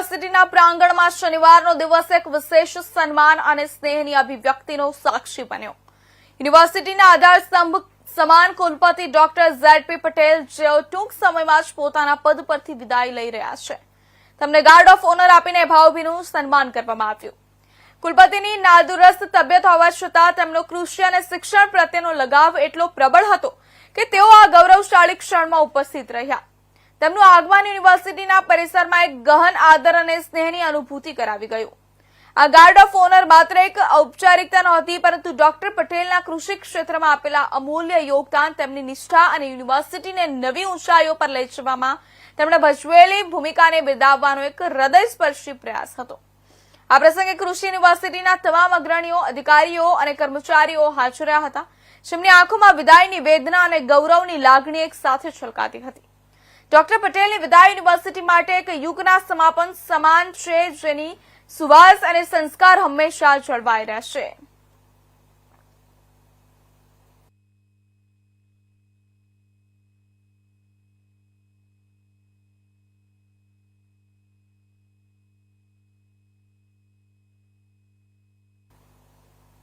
યુનિવર્સિટીના પ્રાંગણમાં શનિવારનો દિવસ એક વિશેષ સન્માન અને સ્નેહની અભિવ્યક્તિનો સાક્ષી બન્યો. યુનિવર્સિટીના આધારસ્તંભ સમાન કુલપતિ ડોક્ટર ઝેડપી પટેલ જેઓ ટૂંક સમયમાં જ પોતાના પદ પરથી વિદાય લઈ રહ્યા છે. તેમને ગાર્ડ ઓફ ઓનર આપીને ભાવભીનું સન્માન કરવામાં આવ્યું. કુલપતિની નાદુરસ્ત તબિયત હોવા છતાં તેમનો કૃષિ અને શિક્ષણ પ્રત્યેનો લગાવ એટલો પ્રબળ હતો કે તેઓ આ ગૌરવશાળી ક્ષણમાં ઉપસ્થિત રહ્યા. તેમનું આગમન યુનિવર્સિટીના પરિસરમાં એક ગહન આદર અને સ્નેહની અનુભૂતિ કરાવી ગયું. આ ગાર્ડ ઓફ ઓનર માત્ર એક ઔપચારિકતા નહોતી, પરંતુ ડોક્ટર પટેલના કૃષિ ક્ષેત્રમાં આપેલા અમૂલ્ય યોગદાન તેમની નિષ્ઠા અને યુનિવર્સિટીને નવી ઊંચાઈઓ પર લઈ જવામાં તેમણે ભજવેલી ભૂમિકાને બિરદાવવાનો એક હૃદયસ્પર્શી પ્રયાસ હતો. આ પ્રસંગે કૃષિ યુનિવર્સિટીના તમામ અગ્રણીઓ, અધિકારીઓ અને કર્મચારીઓ હાજર રહ્યા હતા. જેમની આંખોમાં વિદાયની વેદના અને ગૌરવની લાગણી એક સાથે છલકાતી હતી. ડોક્ટર પટેલની વિદાય યુનિવર્સિટી માટે એક યુગના સમાપન સમાન છે જેની સુવાસ અને સંસ્કાર હંમેશા જળવાઈ રહેશે.